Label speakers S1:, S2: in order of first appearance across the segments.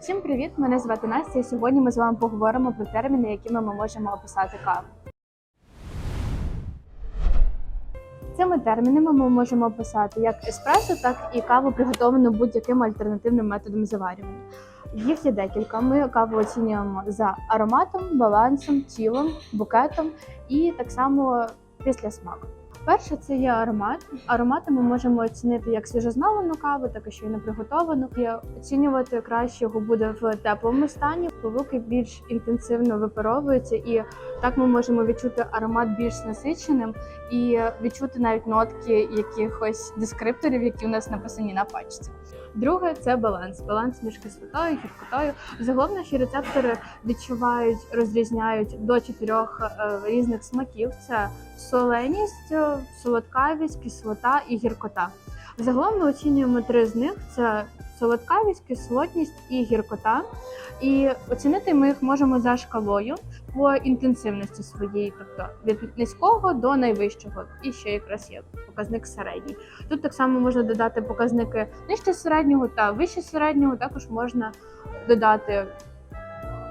S1: Всім привіт! Мене звати Настя, і сьогодні ми з вами поговоримо про терміни, якими ми можемо описати каву. Цими термінами ми можемо описати як еспресо, так і каву, приготовану будь-яким альтернативним методом заварювання. Їх є декілька. Ми каву оцінюємо за ароматом, балансом, тілом, букетом і так само після смаку. Перше це є аромат. Аромати ми можемо оцінити як свіжозмелену каву, так і щойно приготовану. І оцінювати краще його буде в теплому стані. Повуки більш інтенсивно випаровуються, і так ми можемо відчути аромат більш насиченим і відчути навіть нотки якихось дескрипторів, які у нас написані на пачці. Друге це баланс. Баланс між кислотою, гіркотою. Загалом наші рецептори відчувають, розрізняють до чотирьох е, різних смаків: це соленість, е, солодкавість, кислота і гіркота. Загалом ми оцінюємо три з них: це солодкавість, кислотність і гіркота. І оцінити ми їх можемо за шкалою по інтенсивності своєї, тобто від низького до найвищого. І ще якраз є показник середній. Тут так само можна додати показники нижче середнього та вище середнього. Також можна додати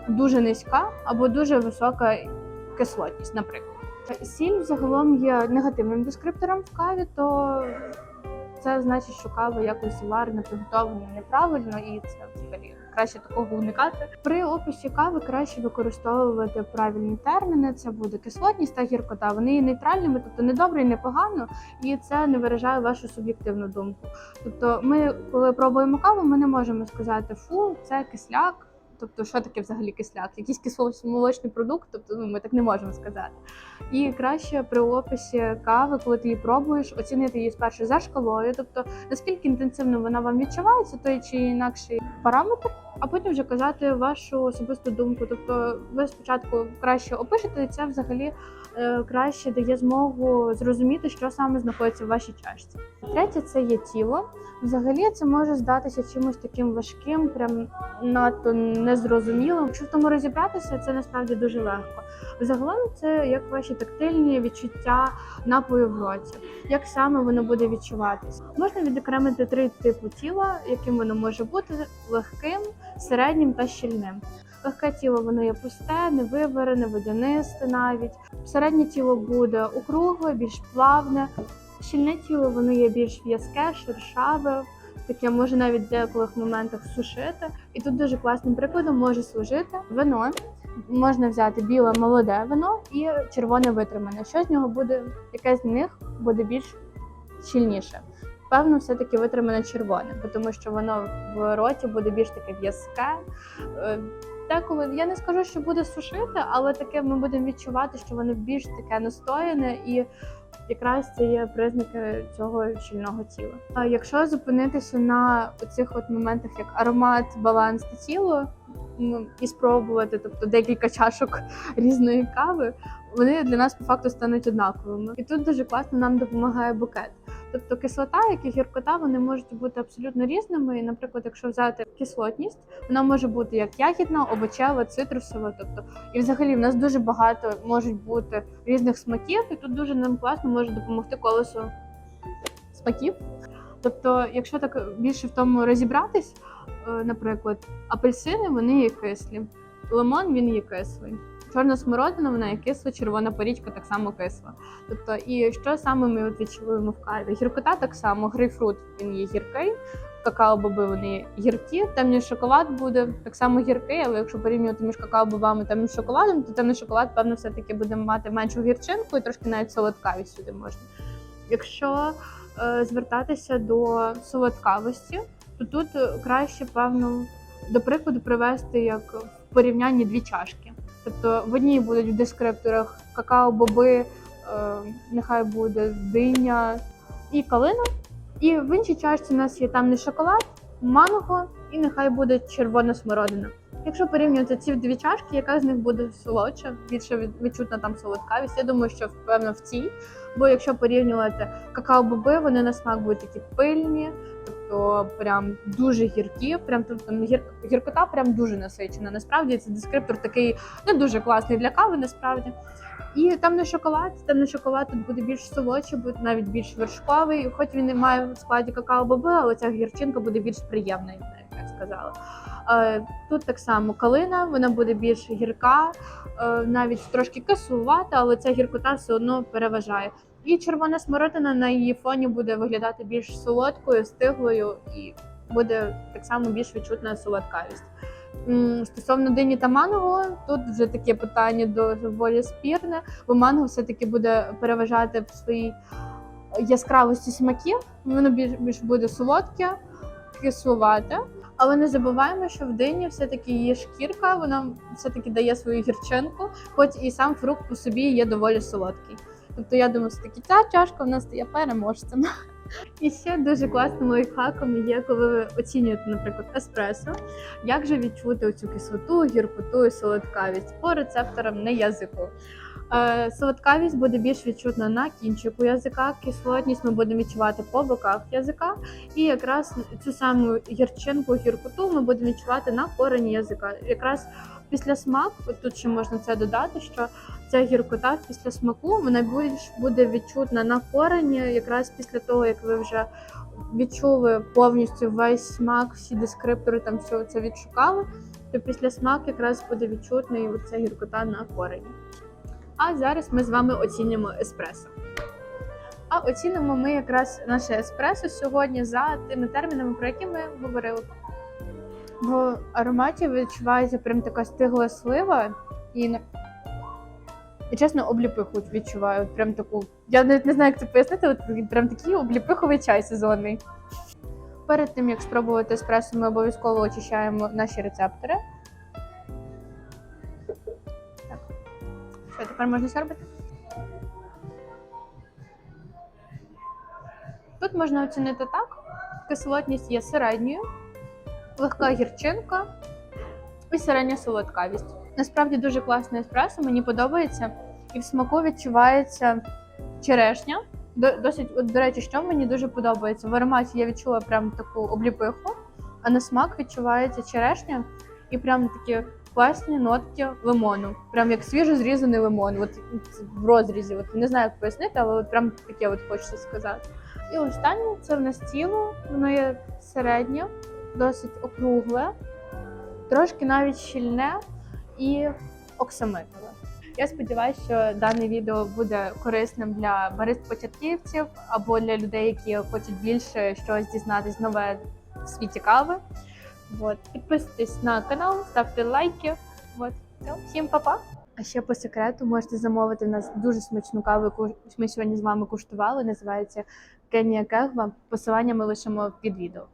S1: дуже низька або дуже висока кислотність, наприклад. Сіль загалом є негативним дескриптором в каві, то це значить, що кава якось варена, приготовлена неправильно, і це взагалі краще такого уникати. При описі кави краще використовувати правильні терміни. Це буде кислотність та гіркота. Вони є нейтральними, тобто не добре і не погано, і це не виражає вашу суб'єктивну думку. Тобто, ми, коли пробуємо каву, ми не можемо сказати фу, це кисляк. Тобто, що таке взагалі кисляк? Якийсь кисломолочний продукт, тобто ну, ми так не можемо сказати. І краще при описі кави, коли ти її пробуєш, оцінити її спершу за шкалою, тобто наскільки інтенсивно вона вам відчувається, той чи інакший параметр, а потім вже казати вашу особисту думку. Тобто, ви спочатку краще опишете, і це взагалі е, краще дає змогу зрозуміти, що саме знаходиться в вашій чашці. Третє це є тіло. Взагалі це може здатися чимось таким важким, прям надто незрозумілим. Якщо в тому розібратися, це насправді дуже легко. Загалом це як ваші тактильні відчуття напою в роті, як саме воно буде відчуватися. Можна відокремити три типи тіла, яким воно може бути легким, середнім та щільним. Легке тіло воно є пусте, невиварене, водянисте навіть. Середнє тіло буде округле, більш плавне. Щільне тіло воно є більш в'язке, шершаве, таке може навіть в деяких моментах сушити. І тут дуже класним прикладом може служити вино. Можна взяти біле молоде вино і червоне витримане. Що з нього буде, яке з них буде більш щільніше? Певно, все-таки витримане червоне, тому що воно в роті буде більш таке в'язке. Деколи я не скажу, що буде сушити, але таке ми будемо відчувати, що воно більш таке настояне і якраз це є признаки цього щільного тіла. А якщо зупинитися на цих от моментах, як аромат, баланс та тіло, ну, і спробувати, тобто декілька чашок різної кави, вони для нас по факту стануть однаковими. І тут дуже класно нам допомагає букет. Тобто кислота, як і гіркота, вони можуть бути абсолютно різними. І, наприклад, якщо взяти кислотність, вона може бути як ягідна, овочева, цитрусова. Тобто, і взагалі в нас дуже багато можуть бути різних смаків, і тут дуже нам класно може допомогти колесо смаків. Тобто, якщо так більше в тому розібратись, е, наприклад, апельсини вони є кислі, лимон він є кислий. Чорна смородина, вона є кисла, червона порічка так само кисла. Тобто, і що саме ми от відчуємо в каві? Гіркота так само, грейпфрут він є гіркий, какао-боби вони гіркі, темний шоколад буде так само гіркий, але якщо порівнювати між какао-бобами та темним шоколадом, то темний шоколад, певно, все-таки буде мати меншу гірчинку і трошки навіть солодкавість сюди можна. Якщо е, звертатися до солодкавості, то тут краще, певно, до прикладу привести як в порівнянні дві чашки. Тобто в одній будуть в дескрипторах какао-боби, е, нехай буде диня і калина. І в іншій чашці у нас є темний шоколад, манго і нехай буде червона смородина. Якщо порівнювати ці дві чашки, яка з них буде солодша, більше від- відчутна там солодкавість, я думаю, що певно в цій. Бо якщо порівнювати какао-боби, вони на смак будуть такі пильні, тобто прям дуже гіркі, прям тобто гір, гіркота прям дуже насичена. Насправді це дескриптор такий не дуже класний для кави, насправді. І темний шоколад, темний шоколад тут буде більш солодший, буде навіть більш вершковий. Хоч він не має в складі какао-боби, але ця гірчинка буде більш приємною. навіть. як сказала. Е, Тут так само калина, вона буде більш гірка, е, навіть трошки кислувата, але ця гіркота все одно переважає. І червона смородина на її фоні буде виглядати більш солодкою, стиглою і буде так само більш відчутна солодкавість. Стосовно дині та манго, тут вже таке питання доволі спірне, бо манго все-таки буде переважати в своїй яскравості смаків. Воно більш, більш буде солодке, кислувате. Але не забуваємо, що в дині все-таки її шкірка, вона все-таки дає свою гірчинку, хоч і сам фрукт по собі є доволі солодкий. Тобто я думаю, що таки ця чашка в нас стає переможцем. І ще дуже класним лайфхаком є, коли ви оцінюєте, наприклад, еспресо, як же відчути оцю кислоту, гіркоту і солодкавість по рецепторам не язику. Е, солодкавість буде більш відчутна на кінчику язика, кислотність ми будемо відчувати по боках язика, і якраз цю саму гірчинку, гіркоту ми будемо відчувати на корені язика. Якраз після смаку, тут ще можна це додати, що ця гіркота після смаку вона більш буде відчутна на корені, якраз після того, як ви вже відчули повністю весь смак, всі дескриптори там все це відшукали, то після смак якраз буде відчутний ця гіркота на корені. А зараз ми з вами оцінюємо еспресо. А оцінимо ми якраз наше еспресо сьогодні за тими термінами, про які ми говорили. В ароматі відчувається прям така стигла слива і, і чесно, обліпиху відчуваю. От Прям таку. Я навіть не знаю, як це пояснити, от прям такий обліпиховий чай сезонний. Перед тим як спробувати еспресо, ми обов'язково очищаємо наші рецептори. Що тепер можна сорбити? Тут можна оцінити так. Кислотність є середньою, легка гірчинка і середня солодкавість. Насправді дуже класне еспресо, мені подобається. І в смаку відчувається черешня. Досить, от, до речі, що мені дуже подобається. В ароматі я відчула прям таку обліпиху, а на смак відчувається черешня і прям такі класні нотки лимону. Прям як свіжо зрізаний лимон. От в розрізі. От не знаю, як пояснити, але от прям таке от хочеться сказати. І останнє це в нас тіло, воно є середнє, досить округле, трошки навіть щільне і оксамитове. Я сподіваюся, що дане відео буде корисним для барист-початківців або для людей, які хочуть більше щось дізнатись нове в світі кави. От. Підписуйтесь на канал, ставте лайки. От. Все. Всім па-па! А ще по секрету можете замовити в нас дуже смачну каву, яку ми сьогодні з вами куштували. Називається Кенія Кегва. Посилання ми лишимо під відео.